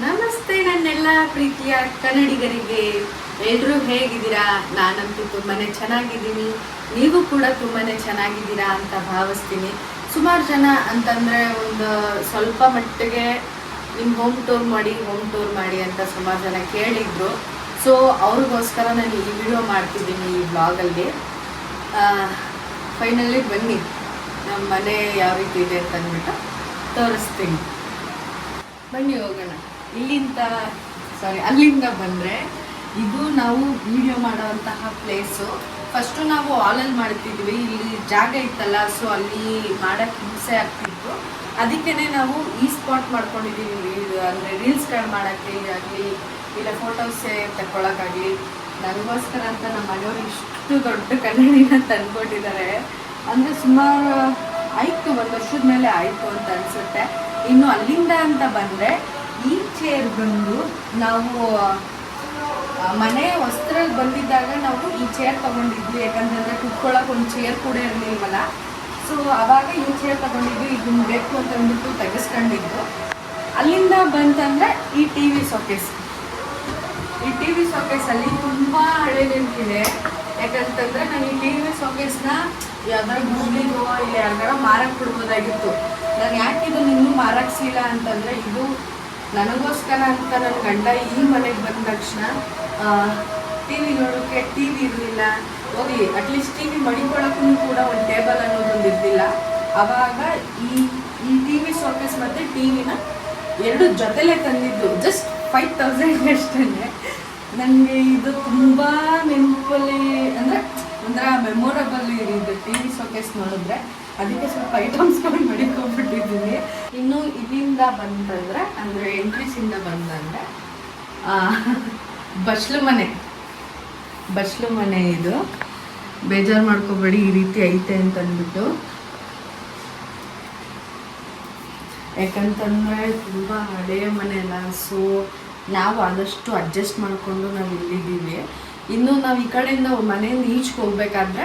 ನಮಸ್ತೆ ನನ್ನೆಲ್ಲ ಪ್ರೀತಿಯ ಕನ್ನಡಿಗರಿಗೆ. ಎಲ್ಲರೂ ಹೇಗಿದ್ದೀರಾ? ನಾನಂತೂ ತುಂಬಾ ಚೆನ್ನಾಗಿದ್ದೀನಿ. ನೀವು ಕೂಡ ತುಂಬಾ ಚೆನ್ನಾಗಿದ್ದೀರಾ ಅಂತ ಭಾವಿಸ್ತೀನಿ. ಸುಮಾರು ಜನ ಅಂತಂದ್ರೆ ಒಂದು ಸ್ವಲ್ಪ ಮಟ್ಟಿಗೆ ನಿಮ್ಮ ಹೋಮ್ ಟೂರ್ ಮಾಡಿ, ಹೋಮ್ ಟೂರ್ ಮಾಡಿ ಅಂತ ಸುಮಾರು ಜನ ಕೇಳಿದ್ರು. ಸೊ, ಅವ್ರಿಗೋಸ್ಕರ ನಾನು ಈ ವಿಡಿಯೋ ಮಾಡ್ತಿದ್ದೀನಿ ಈ ಬ್ಲಾಗಲ್ಲಿ. ಫೈನಲಿ ಬನ್ನಿ. ನಮ್ಮ ಮನೆ ಯಾವ ರೀತಿ ಇದೆ ಅಂತ ಅಂದ್ಬಿಟ್ಟು ತೋರಿಸ್ತೀನಿ. ಬನ್ನಿ ಹೋಗೋಣ. ಇಲ್ಲಿಂದ ಸಾರಿ ಅಲ್ಲಿಂದ ಬಂದರೆ ಇದು ನಾವು ವಿಡಿಯೋ ಮಾಡುವಂತಹ ಪ್ಲೇಸು ಫಸ್ಟು ನಾವು ಹಾಲಲ್ಲಿ ಮಾಡ್ತಿದ್ವಿ. ಇಲ್ಲಿ ಜಾಗ ಇತ್ತಲ್ಲ ಸೊ ಅಲ್ಲಿ ಮಾಡೋಕ್ಕೆ ಹಿಂಸೆ ಆಗ್ತಿತ್ತು. ಅದಕ್ಕೇ ನಾವು ಈ ಸ್ಪಾಟ್ ಮಾಡ್ಕೊಂಡಿದ್ದೀವಿ ಅಂದರೆ ರೀಲ್ಸ್ಗಳು ಮಾಡೋಕ್ಕೆ ಆಗಲಿ ಇಲ್ಲ ಫೋಟೋಸೇ ತಗೊಳಕ್ಕಾಗಲಿ ನನಗೋಸ್ಕರ ಅಂತ ನಮ್ಮ ಮನೆಯವರು ಇಷ್ಟು ದೊಡ್ಡ ಕನ್ನಡಿನ ತಂದ್ಕೊಟ್ಟಿದ್ದಾರೆ. ಅಂದರೆ ಸುಮಾರು ಆಯಿತು, ಒಂದು ವರ್ಷದ ಮೇಲೆ ಆಯಿತು ಅಂತ ಅನಿಸುತ್ತೆ. ಇನ್ನು ಅಲ್ಲಿಂದ ಅಂತ ಬಂದರೆ ಈ ಚೇರ್ ಬಂದು ನಾವು ಮನೆ ವಸ್ತ್ರ ಬಂದಿದ್ದಾಗ ನಾವು ಈ ಚೇರ್ ತಗೊಂಡಿದ್ವಿ. ಯಾಕಂತಂದ್ರೆ ಕುತ್ಕೊಳ್ಳೋಕೆ ಒಂದು ಚೇರ್ ಕೂಡ ಇರಲಿಲ್ವಲ್ಲ. ಸೊ ಅವಾಗ ಈ ಚೇರ್ ತಗೊಂಡಿದ್ವಿ ಇದನ್ನ ಬೇಕು ಅಂತ ಅಂದ್ಬಿಟ್ಟು ತೆಗೆಸ್ಕೊಂಡಿದ್ದು. ಅಲ್ಲಿಂದ ಬಂತಂದ್ರೆ ಈ ಟಿ ವಿ ಸೊಕೇಸ್ ಈ ಟಿ ವಿ ಸೊಕೇಸಲ್ಲಿ ತುಂಬ ಹಳೆ ನೆನಪಿದೆ ಯಾಕಂತಂದ್ರೆ ನಾನು ಈ ಟಿ ವಿ ಸೊಕೇಸ್ನ ಯಾವ್ದಾರ ಗೂಗ್ಲಿಗೋ ಇಲ್ಲ ಯಾರ್ದಾರ ಮಾರಕ್ಕೆ ಬಿಡ್ಬೋದಾಗಿತ್ತು. ನಾನು ಯಾಕೆ ಇದನ್ನ ಇನ್ನೂ ಮಾರಾಕ್ಸಿಲ್ಲ ಅಂತಂದ್ರೆ, ಇದು ನನಗೋಸ್ಕರ ಅಂತ ನನ್ನ ಗಂಡ ಈ ಮನೆಗೆ ಬಂದ ತಕ್ಷಣ ಟಿ ವಿ ನೋಡೋಕ್ಕೆ ಟಿ ವಿ ಇರಲಿಲ್ಲ. ಹೋಗಿ ಅಟ್ಲೀಸ್ಟ್ ಟಿ ವಿ ಮಡಿಕೊಳ್ಳೋಕ್ಕೂ ಕೂಡ ಒಂದು ಟೇಬಲ್ ಅನ್ನೋದೊಂದು ಇರಲಿಲ್ಲ. ಅವಾಗ ಈ ಈ ಟಿ ವಿ ಸೋಕೇಸ್ ಮತ್ತು ಟಿ ವಿನ ಎರಡು ಜೊತೆಲೇ ತಂದಿದ್ದು. ಜಸ್ಟ್ ಫೈವ್ ತೌಸಂಡ್ ಅಷ್ಟೇ ನನಗೆ ಇದು ತುಂಬ ನೆನಪಲ್ಲಿ ಅಂದರೆ ಒಂಥರ ಮೆಮೊರಬಲ್ ಇರಿದ್ದು ಟಿ ವಿ ಸೋಕೇಸ್ ನೋಡಿದ್ರೆ. ಅದಕ್ಕೆ ಸ್ವಲ್ಪ ಐಟಮ್ಸ್ಗಳು ಮಡಿಕೊಂಡ್ಬಿಟ್ಟಿದ್ದೀನಿ ಇನ್ನು ಇಲ್ಲಿಂದ ಬಂತಂದ್ರೆ ಅಂದರೆ ಎಂಟ್ರೀಸಿಂದ ಬಂದಂದ್ರೆ ಆ, ಬಸ್ಲು ಮನೆ. ಬಸ್ಲು ಮನೆ ಇದು. ಬೇಜಾರು ಮಾಡ್ಕೋಬೇಡಿ ಈ ರೀತಿ ಐತೆ ಅಂತ ಅಂದ್ಬಿಟ್ಟು ಯಾಕಂತಂದರೆ ತುಂಬ ಹಳೆಯ ಮನೆ ಅಲ್ಲ ಸೊ ನಾವು ಆದಷ್ಟು ಅಡ್ಜಸ್ಟ್ ಮಾಡಿಕೊಂಡು ನಾವು ಇಲ್ಲಿದ್ದೀವಿ ಇನ್ನು ನಾವು ಈ ಕಡೆಯಿಂದ ಮನೆಯಿಂದ ಈಚೆಗೆ ಹೋಗ್ಬೇಕಾದ್ರೆ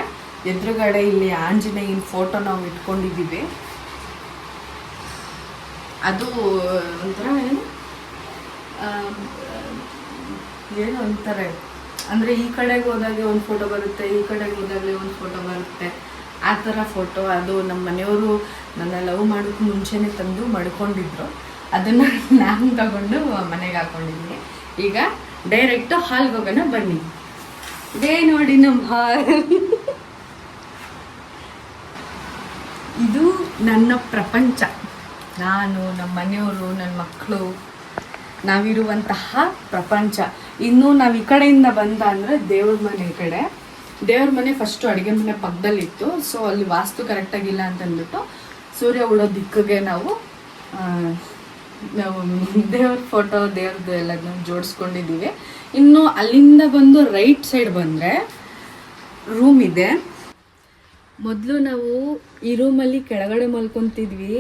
ಎದುರುಗಡೆ ಇಲ್ಲಿ ಆಂಜನೇಯನ ಫೋಟೋ ನಾವು ಇಟ್ಕೊಂಡಿದ್ದೀವಿ. ಅದು, ಒಂಥರ ಏನು? ಏನು ಅಂತಾರೆ? ಅಂದರೆ ಈ ಕಡೆಗೆ ಹೋದಾಗೆ ಒಂದು ಫೋಟೋ ಬರುತ್ತೆ, ಈ ಕಡೆಗೆ ಹೋದಾಗಲೇ ಒಂದು ಫೋಟೋ ಬರುತ್ತೆ. ಆ ಥರ ಫೋಟೋ ಅದು ನಮ್ಮ ಮನೆಯವರು ನನ್ನ ಲವ್ ಮಾಡೋಕ್ಕೆ ಮುಂಚೆನೇ ತಂದು ಮಡ್ಕೊಂಡಿದ್ರು. ಅದನ್ನು ನಾನು ತಗೊಂಡು ಮನೆಗೆ ಹಾಕೊಂಡಿದ್ದೀನಿ. ಈಗ ಡೈರೆಕ್ಟು ಹಾಲ್ಗೆ ಹೋಗೋಣ ಬನ್ನಿ. ಇದೇ ನೋಡಿ ನಮ್ಮ ಹಾಲ್. ಇದು ನನ್ನ ಪ್ರಪಂಚ. ನಾನು ನಮ್ಮ ಮನೆಯವರು ನನ್ನ ಮಕ್ಕಳು ನಾವಿರುವಂತಹ ಪ್ರಪಂಚ. ಇನ್ನು ನಾವು ಈ ಕಡೆಯಿಂದ ಬಂದ ಅಂದರೆ ದೇವ್ರ ಮನೆ ಈ ಕಡೆ. ದೇವ್ರ ಮನೆ ಫಸ್ಟು ಅಡುಗೆ ಮನೆ ಪಕ್ಕದಲ್ಲಿತ್ತು ಸೊ ಅಲ್ಲಿ ವಾಸ್ತು ಕರೆಕ್ಟಾಗಿಲ್ಲ ಅಂತ ಅಂದ್ಬಿಟ್ಟು ಸೂರ್ಯ ಉಳೋ ದಿಕ್ಕಿಗೆ ನಾವು ನಾವು ದೇವ್ರ ಫೋಟೋ ದೇವ್ರದ್ದು ಎಲ್ಲ ಜೋಡಿಸ್ಕೊಂಡಿದ್ದೀವಿ. ಇನ್ನು ಅಲ್ಲಿಂದ ಬಂದು ರೈಟ್ ಸೈಡ್ ಬಂದರೆ ರೂಮ್ ಇದೆ. ಮೊದಲು ನಾವು ಈ ರೂಮಲ್ಲಿ ಕೆಳಗಡೆ ಮಲ್ಕೊತಿದ್ವಿ.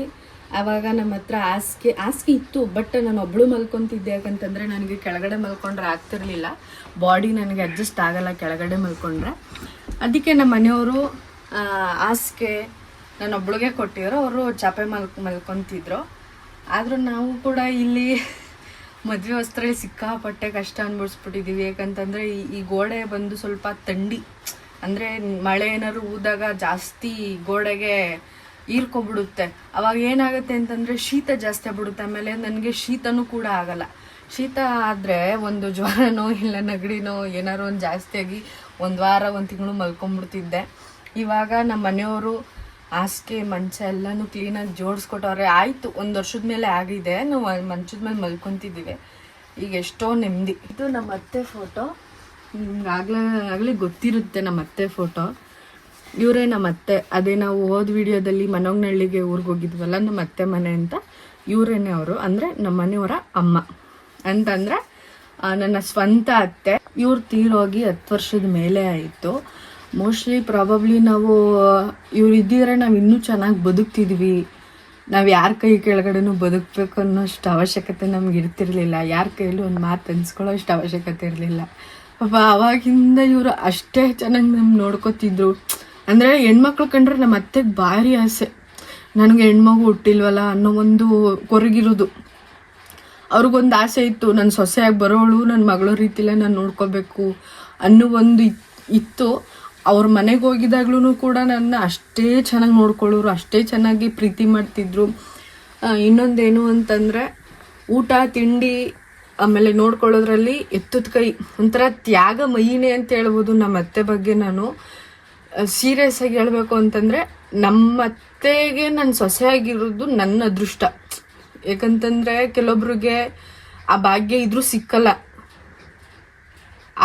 ಆವಾಗ ನಮ್ಮ ಹತ್ರ ಹಾಸಿಗೆ ಹಾಸಿಗೆ ಇತ್ತು ಬಟ್ ನಾನು ಒಬ್ಳು ಮಲ್ಕೊತಿದ್ದೆ ಯಾಕಂತಂದರೆ ನನಗೆ ಕೆಳಗಡೆ ಮಲ್ಕೊಂಡ್ರೆ ಆಗ್ತಿರ್ಲಿಲ್ಲ. ಬಾಡಿ ನನಗೆ ಅಡ್ಜಸ್ಟ್ ಆಗಲ್ಲ, ಕೆಳಗಡೆ ಮಲ್ಕೊಂಡ್ರೆ. ಅದಕ್ಕೆ ನಮ್ಮ ಮನೆಯವರು ಹಾಸಿಗೆ ನಾನು ಒಬ್ಳಿಗೆ ಕೊಟ್ಟಿದ್ರು, ಅವರು ಚಾಪೆ ಮಲ್ ಮಲ್ಕೊತಿದ್ರು. ಆದರೂ ನಾವು ಕೂಡ ಇಲ್ಲಿ ಮದುವೆ ವಸ್ತ್ರ ಸಿಕ್ಕಾಪಟ್ಟೆ ಕಷ್ಟ ಅನ್ಭವಿಸ್ಬಿಟ್ಟಿದ್ದೀವಿ ಯಾಕಂತಂದರೆ ಈ ಗೋಡೆ ಬಂದು ಸ್ವಲ್ಪ ಥಂಡಿ. ಅಂದರೆ ಮಳೆ ಏನಾದ್ರು ಊದಾಗ ಜಾಸ್ತಿ ಗೋಡೆಗೆ ಹೀರ್ಕೊಬಿಡುತ್ತೆ ಅವಾಗ ಏನಾಗುತ್ತೆ ಅಂತಂದರೆ ಶೀತ ಜಾಸ್ತಿ ಆಗ್ಬಿಡುತ್ತೆ. ಆಮೇಲೆ ನನಗೆ ಶೀತನೂ ಕೂಡ ಆಗಲ್ಲ. ಶೀತ ಆದರೆ ಒಂದು ಜ್ವರನೋ ಇಲ್ಲ ನೆಗಡಿನೋ ಏನಾರು ಒಂದು ಜಾಸ್ತಿಯಾಗಿ ಒಂದು ವಾರ, ಒಂದು ತಿಂಗಳು ಮಲ್ಕೊಂಬಿಡ್ತಿದ್ದೆ. ಇವಾಗ ನಮ್ಮ ಮನೆಯವರು ಹಾಸಿಗೆ, ಮಂಚ ಎಲ್ಲನೂ ಕ್ಲೀನಾಗಿ ಜೋಡಿಸ್ಕೊಟ್ಟವ್ರೆ. ಆಯಿತು, ಒಂದು ವರ್ಷದ ಮೇಲೆ ಆಗಿದೆ. ನಾವು ಮಂಚದ ಮೇಲೆ ಮಲ್ಕೊತಿದ್ದೀವಿ. ಈಗ ಎಷ್ಟೋ ನೆಮ್ಮದಿ. ಇದು ನಮ್ಮ ಅತ್ತೆ ಫೋಟೋ ಆಗ್ಲೇ, ಆಗಲೇ ಗೊತ್ತಿರುತ್ತೆ ನಮ್ಮ ಅತ್ತೆ ಫೋಟೋ ಇವರೇ ನಮ್ಮ ಅತ್ತೆ. ಅದೇ ನಾವು ಹೋದ ವಿಡಿಯೋದಲ್ಲಿ ಮನೋಗ್ನಳ್ಳಿಗೆ ಊರಿಗೆ ಹೋಗಿದ್ವಲ್ಲ ನಮ್ಮ ಅತ್ತೆ ಮನೆ ಅಂತ, ಇವರೇನೆ ಅವರು. ಅಂದರೆ ನಮ್ಮ ಮನೆಯವರ ಅಮ್ಮ. ಅಂತಂದರೆ ನನ್ನ ಸ್ವಂತ ಅತ್ತೆ. ಇವ್ರು ತೀರೋಗಿ ಹತ್ತು ವರ್ಷದ ಮೇಲೆ ಆಯಿತು. ಮೋಸ್ಟ್ಲಿ ಪ್ರಾಬಬ್ಲಿ ನಾವು, ಇವ್ರು ಇದ್ದಿದ್ರೆ ನಾವು ಇನ್ನೂ ಚೆನ್ನಾಗಿ ಬದುಕ್ತಿದ್ವಿ. ನಾವು ಯಾರ ಕೈ ಕೆಳಗಡೆನೂ ಬದುಕಬೇಕು ಅನ್ನೋಷ್ಟು ಅವಶ್ಯಕತೆ ನಮ್ಗೆ ಇರ್ತಿರ್ಲಿಲ್ಲ. ಯಾರ ಕೈಯಲ್ಲೂ ಒಂದು ಮಾತು ಅನ್ಸ್ಕೊಳ್ಳೋ ಅಷ್ಟು ಅವಶ್ಯಕತೆ ಇರಲಿಲ್ಲ. ಪಾಪ ಅವಾಗಿಂದ ಇವರು ಅಷ್ಟೇ ಚೆನ್ನಾಗಿ ನಮ್ಮ ನೋಡ್ಕೋತಿದ್ರು. ಅಂದರೆ ಹೆಣ್ಮಕ್ಳು ಕಂಡ್ರೆ ನಮ್ಮ ಅತ್ತೆಗೆ ಭಾರಿ ಆಸೆ. ನನಗೆ ಹೆಣ್ಮಗು ಹುಟ್ಟಿಲ್ವಲ್ಲ ಅನ್ನೋ ಒಂದು ಕೊರಗಿರೋದು. ಅವ್ರಿಗೊಂದು ಆಸೆ ಇತ್ತು ನನ್ನ ಸೊಸೆಯಾಗಿ ಬರೋಳು ನನ್ನ ಮಗಳ ರೀತಿಲೇ ನಾನು ನೋಡ್ಕೋಬೇಕು ಅನ್ನೋ ಒಂದು ಇತ್- ಇತ್ತು. ಅವ್ರ ಮನೆಗೆ ಹೋಗಿದಾಗ್ಲೂ ಕೂಡ ನನ್ನ ಅಷ್ಟೇ ಚೆನ್ನಾಗಿ ನೋಡ್ಕೊಳ್ಳೋರು, ಅಷ್ಟೇ ಚೆನ್ನಾಗಿ ಪ್ರೀತಿ ಮಾಡ್ತಿದ್ರು. ಇನ್ನೊಂದೇನು ಅಂತಂದರೆ ಊಟ, ತಿಂಡಿ ಆಮೇಲೆ ನೋಡ್ಕೊಳ್ಳೋದ್ರಲ್ಲಿ ಎತ್ತದ ಕೈ, ಒಂಥರ ತ್ಯಾಗ ಮೈನೇ ಅಂತ ಹೇಳ್ಬೋದು ನಮ್ಮ ಅತ್ತೆ ಬಗ್ಗೆ ನಾನು. ಸೀರಿಯಸ್ ಆಗಿ ಹೇಳಬೇಕು ಅಂತಂದರೆ ನಮ್ಮ ಅತ್ತೆಗೆ ನನ್ನ ಸೊಸೆಯಾಗಿರೋದು ನನ್ನ ಅದೃಷ್ಟ. ಯಾಕಂತಂದರೆ ಕೆಲವೊಬ್ರಿಗೆ ಆ ಭಾಗ್ಯ ಇದ್ರೂ ಸಿಕ್ಕಲ್ಲ.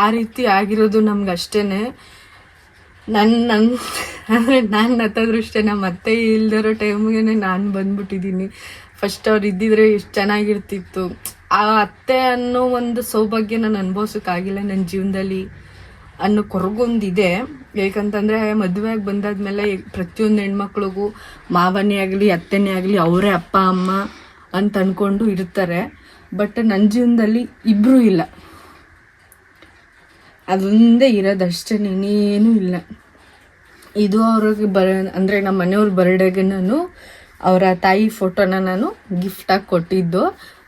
ಆ ರೀತಿ ಆಗಿರೋದು ನಮ್ಗೆ ಅಷ್ಟೇನೆ ನನ್ನ ನನ್ನ ಅಂದರೆ ನಾನು ನತ್ತದೃಷ್ಟೇ ನಮ್ಮ ಅತ್ತೆ ಇಲ್ದಿರೋ ಟೈಮ್ಗೆ ನಾನು ಬಂದ್ಬಿಟ್ಟಿದ್ದೀನಿ. ಫಸ್ಟ್ ಅವ್ರು ಇದ್ದಿದ್ರೆ ಎಷ್ಟು ಚೆನ್ನಾಗಿರ್ತಿತ್ತು. ಆ ಅತ್ತೆ ಅನ್ನೋ ಒಂದು ಸೌಭಾಗ್ಯ ನಾನು ಅನುಭವಿಸೋಕ್ಕಾಗಿಲ್ಲ ನನ್ನ ಜೀವನದಲ್ಲಿ ಅನ್ನೋ ಕೊರಗೊಂದಿದೆ. ಯಾಕಂತಂದರೆ ಮದುವೆಯಾಗಿ ಬಂದಾದ್ಮೇಲೆ ಪ್ರತಿಯೊಂದು ಹೆಣ್ಮಕ್ಳಿಗೂ ಮಾವನೇ ಆಗಲಿ, ಅತ್ತೆನೇ ಆಗಲಿ ಅವರೇ ಅಪ್ಪ, ಅಮ್ಮ ಅಂತ ಅಂದ್ಕೊಂಡು ಇರ್ತಾರೆ. ಬಟ್ ನನ್ನ ಜೀವನದಲ್ಲಿ ಇಬ್ಬರೂ ಇಲ್ಲ. ಅದೊಂದೇ ಇರೋದಷ್ಟೇ ಇನ್ನೇನು ಇಲ್ಲ. ಇದು ಅವ್ರಿಗೆ ಬರ, ಅಂದರೆ ನಮ್ಮ ಮನೆಯವ್ರ ಬರ್ಡೇಗೆ ನಾನು ಅವರ ತಾಯಿ ಫೋಟೋನ ನಾನು ಗಿಫ್ಟಾಗಿ ಕೊಟ್ಟಿದ್ದು.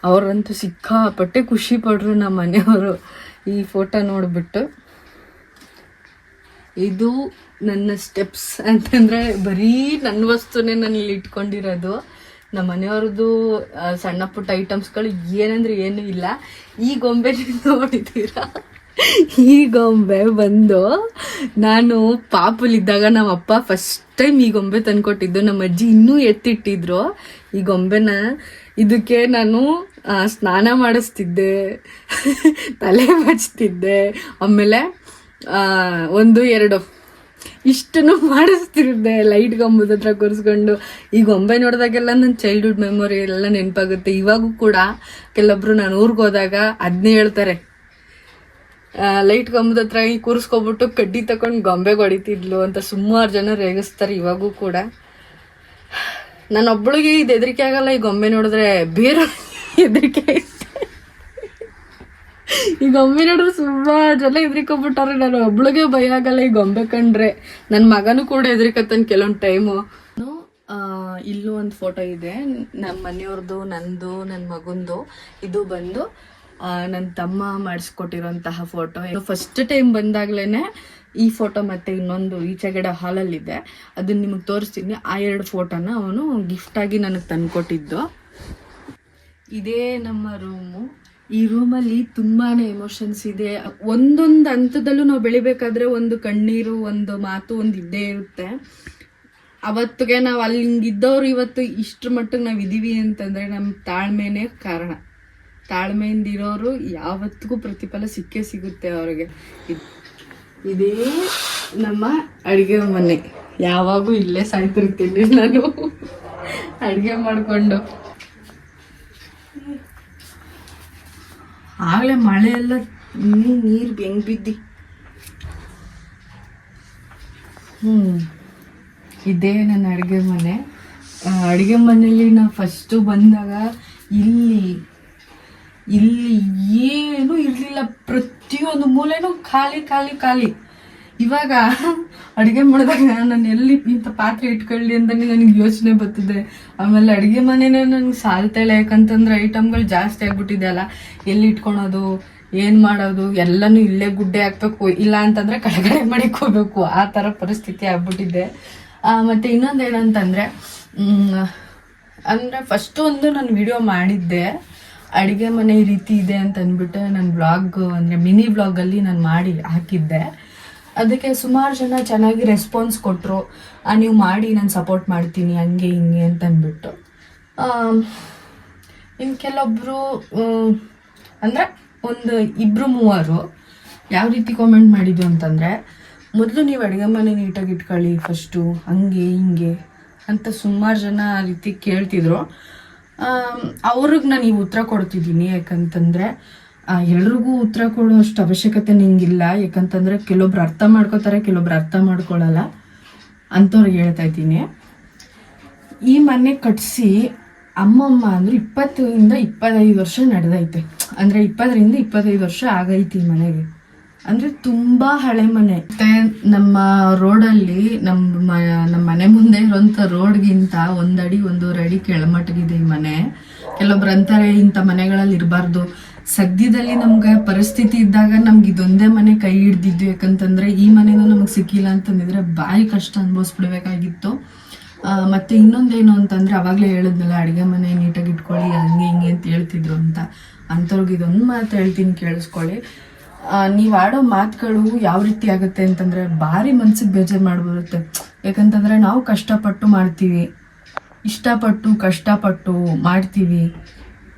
ಅವರಂತೂ ಸಿಕ್ಕಾಪಟ್ಟೆ ಖುಷಿ ಪಡ್ರು ನಮ್ಮ ಮನೆಯವರು. ಈ ಫೋಟೋ ನೋಡಿಬಿಟ್ಟು. ಇದು ನನ್ನ ಸ್ಟೆಪ್ಸ್ ಅಂತಂದರೆ ಬರೀ ನನ್ನ ವಸ್ತುನೇ ನಾನು ಇಲ್ಲಿ ಇಟ್ಕೊಂಡಿರೋದು. ನಮ್ಮ ಮನೆಯವ್ರದ್ದು ಸಣ್ಣ ಪುಟ್ಟ ಐಟಮ್ಸ್ಗಳು ಏನಂದ್ರೆ ಏನೂ ಇಲ್ಲ. ಈ ಗೊಂಬೆ ನೋಡಿದ್ದೀರಾ? ಈ ಗೊಂಬೆ ಬಂದು ನಾನು ಪಾಪುಲಿದ್ದಾಗ ನಮ್ಮ ಅಪ್ಪ ಫಸ್ಟ್ ಟೈಮ್ ಈ ಗೊಂಬೆ ತಂದ್ಕೊಟ್ಟಿದ್ದು. ನಮ್ಮ ಅಜ್ಜಿ ಇನ್ನೂ ಎತ್ತಿಟ್ಟಿದ್ರು. ಈ ಗೊಂಬೆನ ಇದಕ್ಕೆ ನಾನು ಸ್ನಾನ ಮಾಡಿಸ್ತಿದ್ದೆ, ತಲೆ ಬಚ್ತಿದ್ದೆ, ಆಮೇಲೆ ಒಂದು, ಎರಡು. ಇಷ್ಟನ್ನು ಮಾಡಿಸ್ತಿರ್ದೆ ಲೈಟ್ ಗೊಂಬದ ಹತ್ರ ಕೂರಿಸ್ಕೊಂಡು. ಈ ಗೊಂಬೆ ನೋಡಿದಾಗೆಲ್ಲ ನನ್ನ ಚೈಲ್ಡ್ಹುಡ್ ಮೆಮೊರಿ ಎಲ್ಲ ನೆನಪಾಗುತ್ತೆ. ಇವಾಗೂ ಕೂಡ ಕೆಲವೊಬ್ರು ನಾನು ಊರಿಗೆ ಹೋದಾಗ ಅದನ್ನೇ ಹೇಳ್ತಾರೆ. ಲೈಟ್ ಕಂಬದ ಹತ್ರ ಈ ಕೂರಿಸ್ಕೊಬಿಟ್ಟು ಕಡ್ಡಿ ತಗೊಂಡು ಗೊಂಬೆಗೆ ಹೊಡಿತಿದ್ಲು ಅಂತ ಸುಮಾರು ಜನ ರೇಗಿಸ್ತಾರೆ ಇವಾಗೂ ಕೂಡ. ನಾನು ಒಬ್ಳಿಗೆ ಇದು ಹೆದರಿಕೆ ಆಗಲ್ಲ ಈ ಗೊಂಬೆ ನೋಡಿದ್ರೆ ಬೇರೆ ಹೆದರಿಕೆ ಈ ಗೊಂಬೆ ನೋಡಿದ್ರೆ ತುಂಬಾ ಜನ ಹೆದ್ರಿಕೊಂಡ್ಬಿಟ್ಟಾರೆ, ನಾನು ಒಬ್ಳಿಗೆ ಭಯ ಆಗಲ್ಲ ಈ ಗೊಂಬೆ ಕಂಡ್ರೆ. ನನ್ನ ಮಗನೂ ಕೂಡ ಹೆದರಿಕತ್ತಾನ ಕೆಲವೊಂದು ಟೈಮು ಇಲ್ಲೂ ಒಂದು ಫೋಟೋ ಇದೆ. ನಮ್ಮ ಮನೆಯವ್ರದ್ದು ನಂದು ನನ್ನ ಮಗಂದು. ಇದು ಬಂದು ನನ್ನ ತಮ್ಮ ಮಾಡಿಸ್ಕೊಟ್ಟಿರೋಂತಹ ಫೋಟೋ ಫಸ್ಟ್ ಟೈಮ್ ಬಂದಾಗ್ಲೇ ಈ ಫೋಟೋ ಮತ್ತೆ ಇನ್ನೊಂದು ಈಚೆಗಡೆ ಹಾಲಲ್ಲಿದೆ ಅದನ್ನ ನಿಮಗೆ ತೋರಿಸ್ತೀನಿ. ಆ ಎರಡು ಫೋಟೋನ ಅವನು ಗಿಫ್ಟಾಗಿ ನನಗೆ ತಂದುಕೊಟ್ಟಿದ್ದು. ಇದೇ ನಮ್ಮ ರೂಮು ಈ ರೂಮಲ್ಲಿ ತುಂಬಾನೇ ಎಮೋಷನ್ಸ್ ಇದೆ. ಒಂದೊಂದು ಹಂತದಲ್ಲೂ ನಾವು ಬೆಳಿಬೇಕಾದ್ರೆ ಒಂದು ಕಣ್ಣೀರು, ಒಂದು ಮಾತು, ಒಂದು ಇದ್ದೇ ಇರುತ್ತೆ. ಅವತ್ತಿಗೆ ನಾವು ಅಲ್ಲಿ ಹಿಂಗಿದ್ದವ್ರು ಇವತ್ತು ಇಷ್ಟ್ರ ಮಟ್ಟಿಗೆ ನಾವು ಇದೀವಿ ಅಂತಂದ್ರೆ ನಮ್ಮ ತಾಳ್ಮೆನೇ ಕಾರಣ. ತಾಳ್ಮೆಯಿಂದ ಇರೋರು ಯಾವತ್ತಿಗೂ ಪ್ರತಿಫಲ ಸಿಕ್ಕೇ ಸಿಗುತ್ತೆ ಅವ್ರಿಗೆ. ಇದ್- ನಮ್ಮ ಅಡುಗೆ ಮನೆ. ಯಾವಾಗೂ ಇಲ್ಲೇ ಸಾಯ್ತಿರ್ತೀನಿ ನಾನು. ಅಡುಗೆ ಮಾಡಿಕೊಂಡು. ಆಗಲೇ ಮಳೆ ಎಲ್ಲ ನೀರು ಹೆಂಗ್ ಬಿದ್ದಿ? ಹ್ಞೂ ಇದೇ ನನ್ನ ಅಡುಗೆ ಮನೆ. ಅಡುಗೆ ಮನೆಯಲ್ಲಿ ನಾವು ಫಸ್ಟು ಬಂದಾಗ ಇಲ್ಲಿ ಇಲ್ಲಿ ಏನೂ ಇರಲಿಲ್ಲ. ಪ್ರತಿಯೊಂದು ಮೂಲೆನೂ ಖಾಲಿ ಖಾಲಿ ಖಾಲಿ. ಇವಾಗ ಅಡುಗೆ ಮಾಡಿದಾಗ ನಾನು ಎಲ್ಲಿ ಇಂಥ ಪಾತ್ರೆ ಇಟ್ಕೊಳ್ಳಿ ಅಂತಲೇ ನನಗೆ ಯೋಚನೆ ಬರ್ತಿದೆ. ಆಮೇಲೆ ಅಡುಗೆ ಮನೆನೇ ನನಗೆ ಸಾಲ್ತಾಳೆ ಯಾಕಂತಂದ್ರೆ ಐಟಮ್ಗಳು ಜಾಸ್ತಿ ಆಗ್ಬಿಟ್ಟಿದೆ ಅಲ್ಲ. ಎಲ್ಲಿ ಇಟ್ಕೊಳೋದು, ಏನು ಮಾಡೋದು, ಎಲ್ಲನೂ ಇಲ್ಲೇ ಗುಡ್ಡೆ ಹಾಕ್ಬೇಕು, ಇಲ್ಲ ಅಂತಂದ್ರೆ ಕಡೆಗಡೆ ಮಾಡಿಕೋಬೇಕು ಆ ಥರ ಪರಿಸ್ಥಿತಿ ಆಗ್ಬಿಟ್ಟಿದೆ. ಮತ್ತು ಇನ್ನೊಂದು ಏನಂತಂದರೆ ಅಂದ್ರೆ ಫಸ್ಟ್ ಒಂದು ನಾನು ವಿಡಿಯೋ ಮಾಡಿದ್ದೆ. ಅಡುಗೆ ಮನೆ ಈ ರೀತಿ ಇದೆ ಅಂತ ಅಂದ್ಬಿಟ್ಟು ನನ್ನ ಬ್ಲಾಗ್ ಅಂದರೆ ಮಿನಿ ಬ್ಲಾಗಲ್ಲಿ ನಾನು ಮಾಡಿ ಹಾಕಿದ್ದೆ. ಅದಕ್ಕೆ ಸುಮಾರು ಜನ ಚೆನ್ನಾಗಿ ರೆಸ್ಪಾನ್ಸ್ ಕೊಟ್ಟರು ನೀವು ಮಾಡಿ, ನಾನು ಸಪೋರ್ಟ್ ಮಾಡ್ತೀನಿ, ಹಂಗೆ, ಹಿಂಗೆ ಅಂತ ಅಂದ್ಬಿಟ್ಟು. ಇನ್ನು ಕೆಲವೊಬ್ಬರು ಅಂದರೆ ಒಂದು ಇಬ್ಬರು ಮೂವರು ಯಾವ ರೀತಿ ಕಾಮೆಂಟ್ ಮಾಡಿದ್ದು ಅಂತಂದರೆ, ಮೊದಲು ನೀವು ಅಡುಗೆ ಮನೆ ನೀಟಾಗಿ ಇಟ್ಕೊಳ್ಳಿ ಫಸ್ಟು ಹಂಗೆ, ಹಿಂಗೆ ಅಂತ ಸುಮಾರು ಜನ ಆ ರೀತಿ ಕೇಳ್ತಿದ್ರು. ಅವ್ರಿಗೆ ನಾನು ಈ ಉತ್ತರ ಕೊಡ್ತಿದ್ದೀನಿ. ಯಾಕಂತಂದರೆ ಎಲ್ರಿಗೂ ಉತ್ತರ ಕೊಡುವಷ್ಟು ಅವಶ್ಯಕತೆ ನಿಂಗಿಲ್ಲ. ಯಾಕಂತಂದರೆ, ಕೆಲವೊಬ್ರು ಅರ್ಥ ಮಾಡ್ಕೋತಾರೆ, ಕೆಲವೊಬ್ರು ಅರ್ಥ ಮಾಡ್ಕೊಳ್ಳಲ್ಲ ಅಂತವ್ರಿಗೆ ಹೇಳ್ತಾ ಇದ್ದೀನಿ. ಈ ಮನೆ ಕಟ್ಸಿ ಅಮ್ಮಮ್ಮ ಅಂದ್ರೆ ಇಪ್ಪತ್ತರಿಂದ ಇಪ್ಪತ್ತೈದು ವರ್ಷ ನಡೆದೈತೆ. ಅಂದ್ರೆ ಇಪ್ಪತ್ತರಿಂದ ಇಪ್ಪತ್ತೈದು ವರ್ಷ ಆಗೈತಿ ಈ ಮನೆಗೆ. ಅಂದ್ರೆ ತುಂಬಾ ಹಳೆ ಮನೆ. ಮತ್ತೆ ನಮ್ಮ ರೋಡಲ್ಲಿ ನಮ್ಮ ಮ- ನಮ್ಮ ಮನೆ ಮುಂದೆ ಇರೋಂಥ ರೋಡ್ಗಿಂತ ಒಂದಡಿ ಒಂದೂವರೆ ಅಡಿ ಕೆಳಮಟ್ಟಗಿದೆ ಈ ಮನೆ. ಕೆಲವೊಬ್ರು ಅಂತಾರೆ, ಇಂಥ ಮನೆಗಳಲ್ಲಿ ಇರಬಾರ್ದು. ಸದ್ಯದಲ್ಲಿ ನಮ್ಗೆ ಪರಿಸ್ಥಿತಿ ಇದ್ದಾಗ ನಮ್ಗೆ ಇದೊಂದೇ ಮನೆ ಕೈ ಹಿಡ್ದಿದ್ದು. ಯಾಕಂತಂದ್ರೆ ಈ ಮನೆನೂ ನಮಗೆ ಸಿಕ್ಕಿಲ್ಲ ಅಂತಂದಿದ್ರೆ ಬಾಯಿ ಕಷ್ಟ ಅನುಭವಿಸ್ಬಿಡ್ಬೇಕಾಗಿತ್ತು. ಮತ್ತೆ ಇನ್ನೊಂದೇನು ಅಂತಂದ್ರೆ ಅವಾಗಲೇ ಹೇಳಿದ್ನಲ್ಲ, ಅಡುಗೆ ಮನೆ ನೀಟಾಗಿ ಇಟ್ಕೊಳ್ಳಿ, ಹಂಗೆ ಹಿಂಗೆ ಅಂತ ಹೇಳ್ತಿದ್ರು ಅಂತ. ಅಂಥವ್ರಿಗೆ ಇದೊಂದು ಮಾತು ಹೇಳ್ತೀನಿ, ಕೇಳಿಸ್ಕೊಳ್ಳಿ. ನೀವು ಆಡೋ ಮಾತುಗಳು ಯಾವ ರೀತಿ ಆಗುತ್ತೆ ಅಂತಂದ್ರೆ ಭಾರಿ ಮನ್ಸಿಗೆ ಬೇಜಾರು ಮಾಡ್ಬಿಡುತ್ತೆ. ಯಾಕಂತಂದ್ರೆ ನಾವು ಕಷ್ಟಪಟ್ಟು ಮಾಡ್ತೀವಿ. ಇಷ್ಟಪಟ್ಟು, ಕಷ್ಟಪಟ್ಟು ಮಾಡ್ತೀವಿ.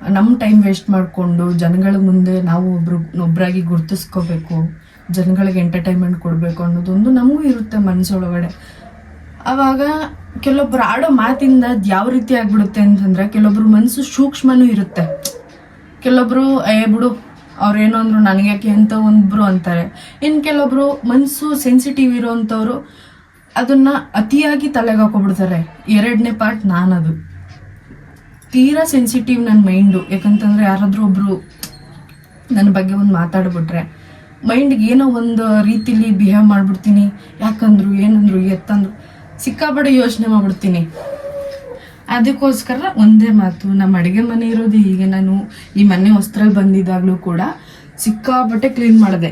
ನಮ್ಮ ಟೈಮ್ ವೇಸ್ಟ್ ಮಾಡಿಕೊಂಡು ಜನಗಳ ಮುಂದೆ ನಾವು ಒಬ್ರು ಒಬ್ಬರಾಗಿ ಗುರ್ತಿಸ್ಕೋಬೇಕು. ಜನಗಳಿಗೆ ಎಂಟರ್ಟೈನ್ಮೆಂಟ್ ಕೊಡಬೇಕು ಅನ್ನೋದೊಂದು ನಮಗೂ ಇರುತ್ತೆ ಮನಸ್ಸೊಳಗಡೆ ಆವಾಗ ಕೆಲವೊಬ್ರು ಆಡೋ ಮಾತಿಂದ ಅದು ಯಾವ ರೀತಿ ಆಗ್ಬಿಡುತ್ತೆ ಅಂತಂದ್ರೆ ಕೆಲವೊಬ್ರು ಮನಸ್ಸು ಸೂಕ್ಷ್ಮನೂ ಇರುತ್ತೆ. ಕೆಲವೊಬ್ರು, ಏ, ಬಿಡು ಅವ್ರೇನೋ ಅಂದ್ರು, ನನಗೆ ಯಾಕೆ ಅಂತ ಒಂದ್ರು ಅಂತಾರೆ? ಇನ್ನು ಕೆಲವೊಬ್ರು ಮನಸ್ಸು ಸೆನ್ಸಿಟಿವ್ ಇರೋಂಥವ್ರು ಅದನ್ನ ಅತಿಯಾಗಿ ತಲೆಗೆ ಹಾಕೊಬಿಡ್ತಾರೆ. ಎರಡನೇ ಪಾರ್ಟ್ ನಾನದು. ತೀರಾ ಸೆನ್ಸಿಟಿವ್ ನನ್ನ ಮೈಂಡು ಯಾಕಂತಂದ್ರೆ ಯಾರಾದ್ರೂ ಒಬ್ರು ನನ್ನ ಬಗ್ಗೆ ಒಂದು ಮಾತಾಡ್ಬಿಟ್ರೆ ಮೈಂಡ್ಗೆ ಏನೋ ಒಂದು ರೀತಿಲಿ ಬಿಹೇವ್ ಮಾಡ್ಬಿಡ್ತೀನಿ. ಯಾಕಂದ್ರು, ಏನಂದ್ರು, ಎತ್ತಂದ್ರು, ಸಿಕ್ಕಾಪಡೆ ಯೋಚನೆ ಮಾಡ್ಬಿಡ್ತೀನಿ. ಅದಕ್ಕೋಸ್ಕರ ಒಂದೇ ಮಾತು, ನಮ್ಮ ಅಡುಗೆ ಮನೆ ಇರೋದು ಹೀಗೆ. ನಾನು ಈ ಮನೆ ಹೊಸ್ತ್ರಲ್ಲಿ ಬಂದಿದ್ದಾಗಲೂ ಕೂಡ ಸಿಕ್ಕಾಪಟ್ಟೆ ಕ್ಲೀನ್ ಮಾಡಿದೆ.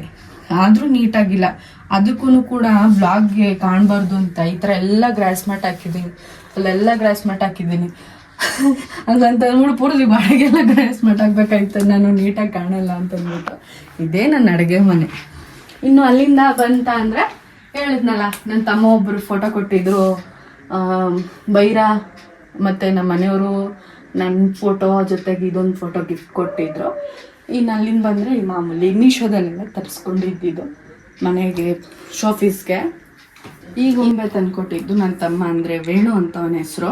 ಆದರೂ ನೀಟಾಗಿಲ್ಲ. ಅದಕ್ಕೂ ಕೂಡ ಬ್ಲಾಗ್ಗೆ ಕಾಣಬಾರ್ದು ಅಂತ ಈ ಥರ ಎಲ್ಲ ಗ್ರಾಸ್ ಮ್ಯಾಟ್ ಹಾಕಿದ್ದೀನಿ. ಅಲ್ಲೆಲ್ಲ ಗ್ರಾಸ್ ಮ್ಯಾಟ್ ಹಾಕಿದ್ದೀನಿ. ಹಂಗಂತ ಅಂದ್ಬಿಟ್ಟು ಪೂರ್ತಿ ಬಾಡಿಗೆಲ್ಲ ಗ್ರಾಸ್ ಮ್ಯಾಟ್ ಹಾಕ್ಬೇಕಾಯ್ತು. ನಾನು ನೀಟಾಗಿ ಕಾಣಲ್ಲ ಅಂತ ಅಂದ್ಬಿಟ್ಟು. ಇದೇ ನನ್ನ ಅಡುಗೆ ಮನೆ. ಇನ್ನು ಅಲ್ಲಿಂದ ಬಂತ ಅಂದರೆ ಹೇಳಿದ್ನಲ್ಲ ನನ್ನ ತಮ್ಮ ಒಬ್ಬರು ಫೋಟೋ ಕೊಟ್ಟಿದ್ರು. ಬೈರಾ ಬೈರ ಮತ್ತು ನಮ್ಮ ಮನೆಯವರು ನನ್ನ ಫೋಟೋ ಜೊತೆಗೆ ಇದೊಂದು ಫೋಟೋ ಗಿಫ್ಟ್ ಕೊಟ್ಟಿದ್ರು. ಇನ್ನು ಅಲ್ಲಿಂದ ಬಂದರೆ ಈ ಮಾಮೂಲಿ ಮೀಶೋದಲ್ಲೆಲ್ಲ ತರಿಸ್ಕೊಂಡಿದ್ದಿದ್ದು ಮನೆಗೆ ಶೋಫೀಸ್ಗೆ ಈಗ ಗೊಂಬೆ ತಂದ್ಕೊಟ್ಟಿದ್ದು ನನ್ನ ತಮ್ಮ ಅಂದರೆ ವೇಣು ಅಂತ ಅವನ ಹೆಸರು.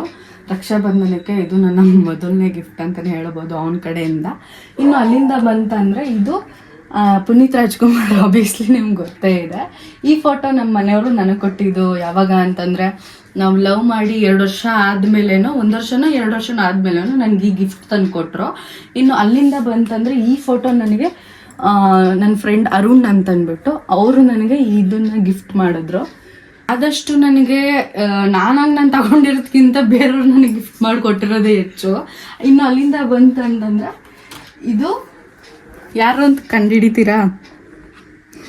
ರಕ್ಷಾಬಂಧನಕ್ಕೆ ಇದು ನನ್ನ ಮೊದಲನೇ ಗಿಫ್ಟ್ ಅಂತಲೇ ಹೇಳ್ಬೋದು ಅವನ ಕಡೆಯಿಂದ. ಇನ್ನು ಅಲ್ಲಿಂದ ಬಂತಂದರೆ ಇದು ಪುನೀತ್ ರಾಜ್ಕುಮಾರ್ ಆಬ್ವಿಯಸ್ಲಿ ನಿಮ್ಗೆ ಗೊತ್ತೇ ಇದೆ. ಈ ಫೋಟೋ ನಮ್ಮ ಮನೆಯವರು ನನಗೆ ಕೊಟ್ಟಿದ್ದು ಯಾವಾಗ ಅಂತಂದರೆ ನಾವು ಲವ್ ಮಾಡಿ ಎರಡು ವರ್ಷ ಆದಮೇಲೇನೋ, ಒಂದು ವರ್ಷನೋ ಎರಡು ವರ್ಷನೋ ಆದಮೇಲೇನೋ ನನಗೆ ಈ ಗಿಫ್ಟ್ ತಂದು ಕೊಟ್ಟರು ಇನ್ನು ಅಲ್ಲಿಂದ ಬಂತಂದರೆ ಈ ಫೋಟೋ ನನಗೆ ನನ್ನ ಫ್ರೆಂಡ್ ಅರುಣ್ ಅಂತಂದ್ಬಿಟ್ಟು ಅವರು ನನಗೆ ಇದನ್ನ ಗಿಫ್ಟ್ ಮಾಡಿದ್ರು. ಆದಷ್ಟು ನನಗೆ ನಾನಾಗಿ ನಾನು ತಗೊಂಡಿರೋದ್ಕಿಂತ ಬೇರೆಯವ್ರು ನನಗೆ ಗಿಫ್ಟ್ ಮಾಡಿಕೊಟ್ಟಿರೋದೇ ಹೆಚ್ಚು. ಇನ್ನು ಅಲ್ಲಿಂದ ಬಂತಂತಂದ್ರೆ ಇದು ಯಾರು ಅಂತ ಕಂಡುಹಿಡಿತೀರಾ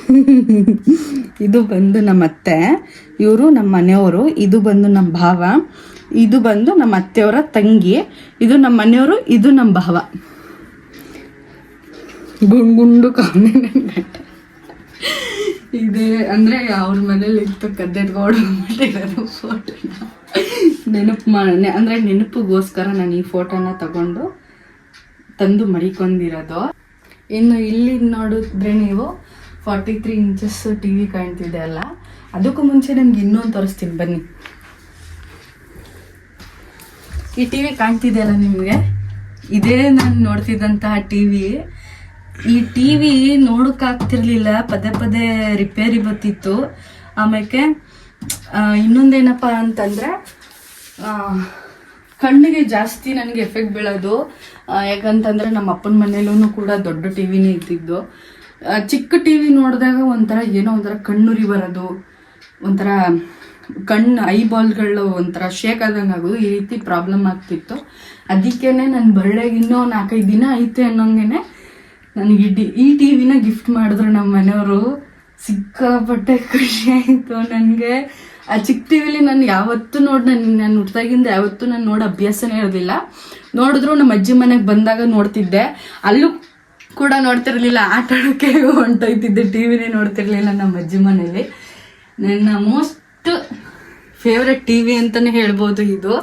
ಇದು ಬಂದು ನಮ್ಮ ಅತ್ತೆ, ಇವರು ನಮ್ಮ ಮನೆಯವರು, ಇದು ಬಂದು ನಮ್ಮ ಭಾವ, ಇದು ಬಂದು ನಮ್ಮ ಅತ್ತೆಯವರ ತಂಗಿ, ಇದು ನಮ್ಮ ಮನೆಯವರು, ಇದು ನಮ್ಮ ಭಾವ. ಗುಂಡು ಕಾಮಿ ಇದೆ, ಅಂದ್ರೆ ಅವ್ರ ಮನೇಲಿ ಇತ್ತು ಕದ್ದೆಡ್ಗೋಡು ಮಾಡಿರೋದು ಫೋಟೋನ ನೆನಪು ಮಾ ಅಂದ್ರೆ ನೆನಪಿಗೋಸ್ಕರ ನಾನು ಈ ಫೋಟೋನ ತಗೊಂಡು ತಂದು ಮಡಿಕೊಂಡಿರೋದು. ಇನ್ನು ಇಲ್ಲಿ ನೋಡಿದ್ರೆ ನೀವು forty three inches T V ಕಾಣ್ತಿದೆ ಅಲ್ಲ? ಅದಕ್ಕೂ ಮುಂಚೆ ನಿಮ್ಗೆ ಇನ್ನೊಂದು ತೋರಿಸ್ತೀನಿ, ಬನ್ನಿ. ಈ ಟಿ ವಿ ಕಾಣ್ತಿದೆ ಅಲ್ಲ ನಿಮಗೆ? ಇದೇ ನಾನು ನೋಡ್ತಿದ್ದಂತಹ ಟಿ ವಿ ಈ ಟಿ ವಿ ನೋಡೋಕ್ಕಾಗ್ತಿರ್ಲಿಲ್ಲ, ಪದೇ ಪದೇ ರಿಪೇರಿ ಬರ್ತಿತ್ತು. ಆಮೇಲೆ ಇನ್ನೊಂದೇನಪ್ಪ ಅಂತಂದರೆ ಕಣ್ಣಿಗೆ ಜಾಸ್ತಿ ನನಗೆ ಎಫೆಕ್ಟ್ ಬೀಳೋದು ಯಾಕಂತಂದ್ರೆ ನಮ್ಮ ಅಪ್ಪನ ಮನೇಲೂ ಕೂಡ ದೊಡ್ಡ ಟಿ ವಿನೇ ಇದ್ದಿದ್ದು ಚಿಕ್ಕ ಟಿ ವಿ ನೋಡಿದಾಗ ಒಂಥರ ಏನೋ ಒಂಥರ ಕಣ್ಣುರಿ ಬರೋದು, ಒಂಥರ ಕಣ್ಣು ಐಬಾಲ್ಗಳು ಒಂಥರ ಶೇಕ್ ಆದಂಗೆ ಆಗೋದು, ಈ ರೀತಿ ಪ್ರಾಬ್ಲಮ್ ಆಗ್ತಿತ್ತು. ಅದಕ್ಕೇನೆ ನನ್ನ ಬರ್ಡೇಗೆ ಇನ್ನೂ ನಾಲ್ಕೈದು ದಿನ ಐತೆ ಅನ್ನೋಂಗೆನೆ ನನಗೆ ಈ ಟಿ ವಿನ ಗಿಫ್ಟ್ ಮಾಡಿದ್ರು ನಮ್ಮ ಮನೆಯವರು. ಸಿಕ್ಕಾಪಟ್ಟೆ ಖುಷಿ ಆಯಿತು ನನಗೆ. ಆ ಚಿಕ್ಕ ಟಿ ವಿಲಿ ನಾನು ಯಾವತ್ತೂ ನೋಡಿ ನಾನು ನಾನು ಹುಟ್ಟಿದಾಗಿಂದ ಯಾವತ್ತೂ ನಾನು ನೋಡೋ ಅಭ್ಯಾಸನೇ ಇರೋದಿಲ್ಲ. ನೋಡಿದ್ರು ನಮ್ಮ ಅಜ್ಜಿ ಮನೆಗೆ ಬಂದಾಗ ನೋಡ್ತಿದ್ದೆ. ಅಲ್ಲೂ ಕೂಡ ನೋಡ್ತಿರ್ಲಿಲ್ಲ. ಆಟ ಆಡೋಕ್ಕೆ ಹೊಂಟೋಯ್ತಿದ್ದೆ ಟಿ ವಿನೇ ನೋಡ್ತಿರ್ಲಿಲ್ಲ ನಮ್ಮ ಅಜ್ಜಿ ಮನೇಲಿ. ನನ್ನ ಮೋಸ್ಟ್ ಫೇವ್ರೆಟ್ ಟಿ ವಿ ಅಂತಲೇ ಹೇಳ್ಬೋದು ಇದು.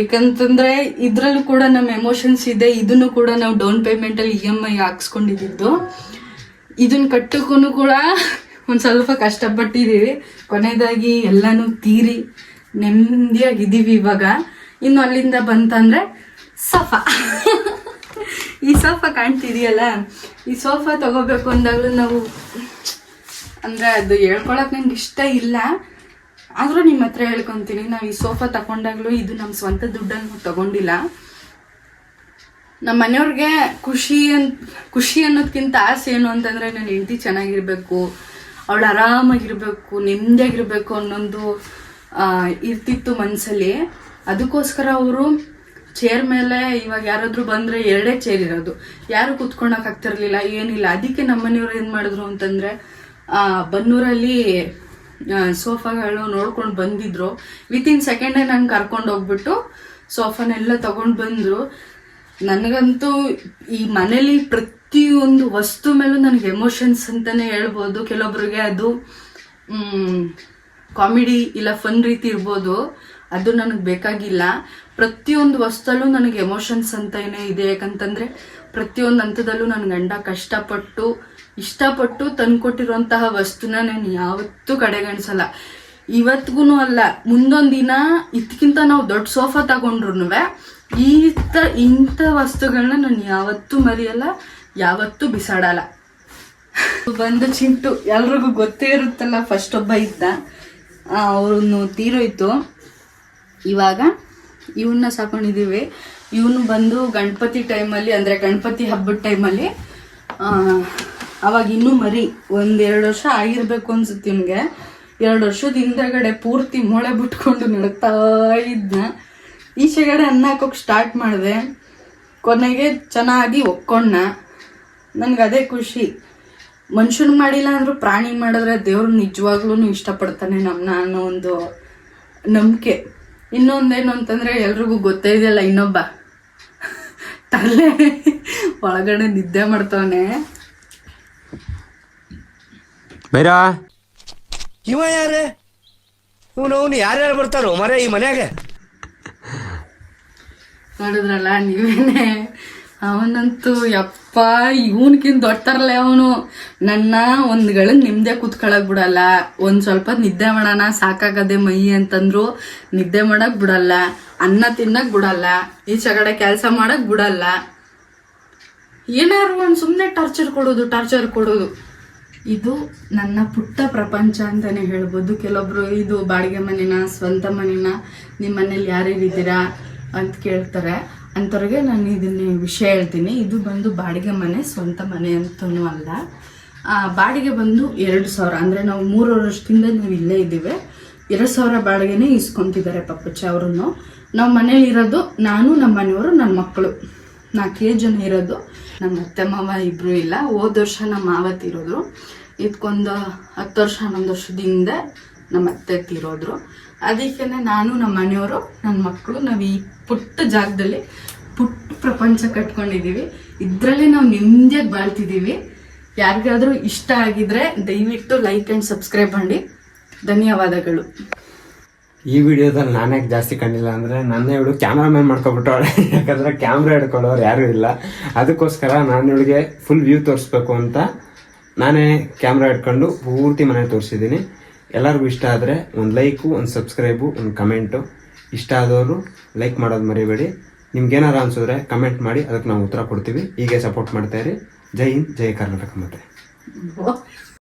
ಏಕಂತಂದರೆ ಇದ್ರಲ್ಲೂ ಕೂಡ ನಮ್ಮ ಎಮೋಷನ್ಸ್ ಇದೆ. ಇದನ್ನು ಕೂಡ ನಾವು ಡೌನ್ ಪೇಮೆಂಟಲ್ಲಿ ಇ ಎಂ ಐ ಹಾಕ್ಸ್ಕೊಂಡಿದ್ದು. ಇದನ್ನು ಕಟ್ಟಕ್ಕೂ ಕೂಡ ಒಂದು ಸ್ವಲ್ಪ ಕಷ್ಟಪಟ್ಟಿದ್ದೀವಿ. ಕೊನೆಯದಾಗಿ ಎಲ್ಲನೂ ತೀರಿ ನೆಮ್ಮದಿಯಾಗಿದ್ದೀವಿ ಇವಾಗ. ಇನ್ನು ಅಲ್ಲಿಂದ ಬಂತಂದ್ರೆ ಸಫಾ. ಈ ಸೋಫಾ ಕಾಣ್ತಿದೆಯಲ್ಲ? ಈ ಸೋಫಾ ತಗೋಬೇಕು ಅಂದಾಗಲೂ ನಾವು, ಅಂದರೆ ಅದು ಹೇಳ್ಕೊಳಕ್ ನಂಗೆ ಇಷ್ಟ ಇಲ್ಲ. ಆದರೂ ನಿಮ್ಮ ಹತ್ರ ಹೇಳ್ಕೊತೀನಿ, ನಾವು ಈ ಸೋಫಾ ತಗೊಂಡಾಗಲೂ ಇದು ನಮ್ಮ ಸ್ವಂತ ದುಡ್ಡನ್ನು ತಗೊಂಡಿಲ್ಲ. ನಮ್ಮ ಮನೆಯವ್ರಿಗೆ ಖುಷಿ ಅಂತ ಖುಷಿ ಅನ್ನೋದಕ್ಕಿಂತ ಆಸೆ ಏನು ಅಂತಂದರೆ, ನನ್ನ ಹೆಂಡತಿ ಚೆನ್ನಾಗಿರ್ಬೇಕು. ಅವಳು ಆರಾಮಾಗಿರ್ಬೇಕು, ನೆಮ್ಮದಿಯಾಗಿರ್ಬೇಕು ಅನ್ನೊಂದು ಇರ್ತಿತ್ತು ಮನಸ್ಸಲ್ಲಿ ಅದಕ್ಕೋಸ್ಕರ ಅವರು ಚೇರ್ ಮೇಲೆ ಇವಾಗ ಯಾರಾದರೂ ಬಂದ್ರೆ ಎರಡೇ ಚೇರ್ ಇರೋದು. ಯಾರು ಕುತ್ಕೊಳಕ್ ಆಗ್ತಿರ್ಲಿಲ್ಲ, ಏನಿಲ್ಲ. ಅದಕ್ಕೆ ನಮ್ಮನೆಯವ್ರು ಏನು ಮಾಡಿದ್ರು ಅಂತಂದ್ರೆ ಬನ್ನೂರಲ್ಲಿ ಸೋಫಾಗಳು ನೋಡ್ಕೊಂಡು ಬಂದಿದ್ರು. ವಿತಿನ್ ಸೆಕೆಂಡೇ ನಂಗೆ ಕರ್ಕೊಂಡು ಹೋಗ್ಬಿಟ್ಟು ಸೋಫಾನೆಲ್ಲ ತಗೊಂಡು ಬಂದ್ರು. ನನಗಂತೂ ಈ ಮನೇಲಿ ಪ್ರತಿಯೊಂದು ವಸ್ತು ಮೇಲೂ ನನಗೆ ಎಮೋಷನ್ಸ್ ಅಂತಾನೆ ಹೇಳ್ಬೋದು. ಕೆಲವೊಬ್ರಿಗೆ ಅದು ಕಾಮಿಡಿ ಇಲ್ಲ ಫನ್ ರೀತಿ ಇರ್ಬೋದು. ಅದು ನನಗೆ ಬೇಕಾಗಿಲ್ಲ. ಪ್ರತಿಯೊಂದು ವಸ್ತುಲ್ಲೂ ನನಗೆ ಎಮೋಷನ್ಸ್ ಅಂತ ಏನೇ ಇದೆ. ಯಾಕಂತಂದ್ರೆ ಪ್ರತಿಯೊಂದು ಹಂತದಲ್ಲೂ ನನ್ನ ಗಂಡ ಕಷ್ಟಪಟ್ಟು, ಇಷ್ಟಪಟ್ಟು ತಂದ್ಕೊಟ್ಟಿರುವಂತಹ ವಸ್ತುನ ನಾನು ಯಾವತ್ತೂ ಕಡೆಗಣಿಸಲ್ಲ. ಇವತ್ತಿಗೂ ಅಲ್ಲ. ಮುಂದೊಂದು ದಿನ ಇದಕ್ಕಿಂತ ನಾವು ದೊಡ್ಡ ಸೋಫಾ ತಗೊಂಡ್ರು ಈ ಇಂಥ ವಸ್ತುಗಳನ್ನ ನಾನು ಯಾವತ್ತೂ ಮರೆಯಲ್ಲ, ಯಾವತ್ತೂ ಬಿಸಾಡಲ್ಲ. ಬಂದು ಚಿಂಟು, ಎಲ್ರಿಗೂ ಗೊತ್ತೇ ಇರುತ್ತಲ್ಲ ಫಸ್ಟ್ ಒಬ್ಬ ಇದ್ದ. ಅವನು ತೀರೋಯ್ತು. ಇವಾಗ ಇವನ್ನ ಸಾಕೊಂಡಿದ್ದೀವಿ ಇವನು ಬಂದು ಗಣಪತಿ ಟೈಮಲ್ಲಿ, ಅಂದರೆ ಗಣಪತಿ ಹಬ್ಬದ ಟೈಮಲ್ಲಿ ಅವಾಗ ಇನ್ನೂ ಮರಿ. ಒಂದೆರಡು ವರ್ಷ ಆಗಿರ್ಬೇಕು ಅನ್ಸುತ್ತೆ ನಿಮಗೆ ಎರಡು ವರ್ಷದ ಹಿಂದಗಡೆ ಪೂರ್ತಿ ಮೊಳೆ ಬಿಟ್ಕೊಂಡು ನಡ್ತಾ ಇದ್ನ. ಈಚೆಗಡೆ ಅನ್ನ ಹಾಕೋಕೆ ಸ್ಟಾರ್ಟ್ ಮಾಡಿದೆ. ಕೊನೆಗೆ ಚೆನ್ನಾಗಿ ಒಕ್ಕೊಂಡ ನನ್ಗೆ ಅದೇ ಖುಷಿ. ಮನುಷ್ಯನ ಮಾಡಿಲ್ಲ ಅಂದ್ರೂ ಪ್ರಾಣಿ ಮಾಡಿದ್ರೆ ದೇವ್ರು ನಿಜವಾಗ್ಲೂ ಇಷ್ಟಪಡ್ತಾನೆ ನಮ್ಮನ್ನ ಅನ್ನೋ ಒಂದು ನಂಬಿಕೆ. ಇನ್ನೊಂದೇನು ಅಂತಂದ್ರೆ ಎಲ್ರಿಗೂ ಗೊತ್ತೇ ಇದೆಯಲ್ಲ ಇನ್ನೊಬ್ಬ. ತಲೆ ಒಳಗಡೆ ನಿದ್ದೆ ಮಾಡ್ತವನೆ. ಬೈರಾ ಇವ ಯಾರೇ? ಇವನು ಅವನು ಯಾರ್ಯಾರು ಬರ್ತಾರೋ ಮರ ಈ ಮನ್ಯಾಗ? ನೋಡಿದ್ರಲ್ಲ ನೀವೇನೆ? ಅವನಂತೂ ಯಪ್ಪ, ಇವನ್ಕಿಂತ ದೊಡ್ಡತರಲ್ಲ ಅವನು. ನನ್ನ ಒಂದ್ಗಳ ನಿಮ್ದೆ ಕೂತ್ಕೊಳಕ್ ಬಿಡಲ್ಲ. ಒಂದ್ ಸ್ವಲ್ಪ ನಿದ್ದೆ ಮಾಡೋಣ, ಸಾಕಾಗದೆ ಮೈ ಅಂತಂದ್ರು ನಿದ್ದೆ ಮಾಡಕ್ ಬಿಡಲ್ಲ. ಅನ್ನ ತಿನ್ನಕ್ ಬಿಡಲ್ಲ. ಈಚೆಗಡೆ ಕೆಲಸ ಮಾಡಕ್ ಬಿಡಲ್ಲ. ಏನಾರು ಒಂದ್ ಸುಮ್ನೆ ಟಾರ್ಚರ್ ಕೊಡೋದು ಟಾರ್ಚರ್ ಕೊಡೋದು. ಇದು ನನ್ನ ಪುಟ್ಟ ಪ್ರಪಂಚ ಅಂತಾನೆ ಹೇಳ್ಬೋದು. ಕೆಲವೊಬ್ರು ಇದು ಬಾಡಿಗೆ ಮನೇನ, ಸ್ವಂತ ಮನೇನ ನಿಮ್ಮ ಮನೇಲಿ ಯಾರ್ಯಾರಿದ್ದೀರಾ? ಅಂತ ಕೇಳ್ತಾರೆ. ಅಂಥವ್ರಿಗೆ ನಾನು ಇದನ್ನ ವಿಷಯ ಹೇಳ್ತೀನಿ. ಇದು ಬಂದು ಬಾಡಿಗೆ ಮನೆ, ಸ್ವಂತ ಮನೆ ಅಂತನೂ ಅಲ್ಲ. ಬಾಡಿಗೆ ಬಂದು ಎರಡು ಸಾವಿರ. ಅಂದರೆ ನಾವು ಮೂರು ವರ್ಷದಿಂದ ನಾವು ಇಲ್ಲೇ ಇದ್ದೀವಿ. ಎರಡು ಸಾವಿರ ಬಾಡಿಗೆನೇ ಇಸ್ಕೊತಿದ್ದಾರೆ ಪಪ್ಪಚ್ಚ ಅವ್ರೂ ನಾವು ಮನೇಲಿ ಇರೋದು ನಾನು, ನಮ್ಮ ಮನೆಯವರು, ನನ್ನ ಮಕ್ಕಳು. ನಾಲ್ಕೇ ಜನ ಇರೋದು. ನಮ್ಮ ಅತ್ತೆ, ಮಾವ ಇಬ್ಬರು ಇಲ್ಲ. ಹೋದ ವರ್ಷ ನಮ್ಮ ಮಾವ ತೀರೋದ್ರು ಇದಕ್ಕೊಂದು ಹತ್ತು ವರ್ಷ, ಹನ್ನೊಂದು ವರ್ಷದಿಂದ ನಮ್ಮ ಅತ್ತೆ ತೀರೋದ್ರು ಅದಕ್ಕೆ ನಾನು, ನಮ್ಮ ಮನೆಯವರು, ನನ್ನ ಮಕ್ಕಳು, ನಾವು ಈ ಪುಟ್ಟ ಜಾಗದಲ್ಲಿ ಪುಟ್ಟ ಪ್ರಪಂಚ ಕಟ್ಕೊಂಡಿದ್ದೀವಿ. ಇದರಲ್ಲಿ ನಾವು ನೆಮ್ಮದಿಯಾಗಿ ಬಾಳ್ತಿದ್ದೀವಿ. ಯಾರಿಗಾದರೂ ಇಷ್ಟ ಆಗಿದ್ರೆ ದಯವಿಟ್ಟು ಲೈಕ್ ಆ್ಯಂಡ್ ಸಬ್ಸ್ಕ್ರೈಬ್ ಮಾಡಿ. ಧನ್ಯವಾದಗಳು. ಈ ವಿಡಿಯೋದಲ್ಲಿ ನಾನೇ ಜಾಸ್ತಿ ಕಂಡಿಲ್ಲ ಅಂದ್ರೆ ನನ್ನ ಇವಳು ಕ್ಯಾಮ್ರಾಮನ್ ಮಾಡ್ಕೊಬಿಟ್ಟವಳೆ. ಯಾಕಂದ್ರೆ ಕ್ಯಾಮ್ರಾ ಹಿಡ್ಕೊಳ್ಳೋರು ಯಾರು ಇಲ್ಲ. ಅದಕ್ಕೋಸ್ಕರ ನಾನು ಇವಳಿಗೆ ಫುಲ್ ವ್ಯೂ ತೋರಿಸ್ಬೇಕು ಅಂತ ನಾನೇ ಕ್ಯಾಮ್ರಾ ಹಿಡ್ಕೊಂಡು ಪೂರ್ತಿ ಮನೆ ತೋರಿಸಿದ್ದೀನಿ. ಎಲ್ಲರಿಗೂ ಇಷ್ಟ ಆದರೆ ಒಂದು ಲೈಕು ಒಂದು ಸಬ್ಸ್ಕ್ರೈಬು ಒಂದು ಕಮೆಂಟು ಇಷ್ಟ ಆದವರು ಲೈಕ್ ಮಾಡೋದು ಮರಿಬೇಡಿ. ನಿಮ್ಗೇನಾರ ಅನ್ಸಿದ್ರೆ ಕಮೆಂಟ್ ಮಾಡಿ, ಅದಕ್ಕೆ ನಾವು ಉತ್ತರ ಕೊಡ್ತೀವಿ. ಹೀಗೆ ಸಪೋರ್ಟ್ ಮಾಡ್ತಾ ಇರಿ. ಜೈ ಹಿಂದ್, ಜೈ ಕರ್ನಾಟಕ ಮತ್ತೆ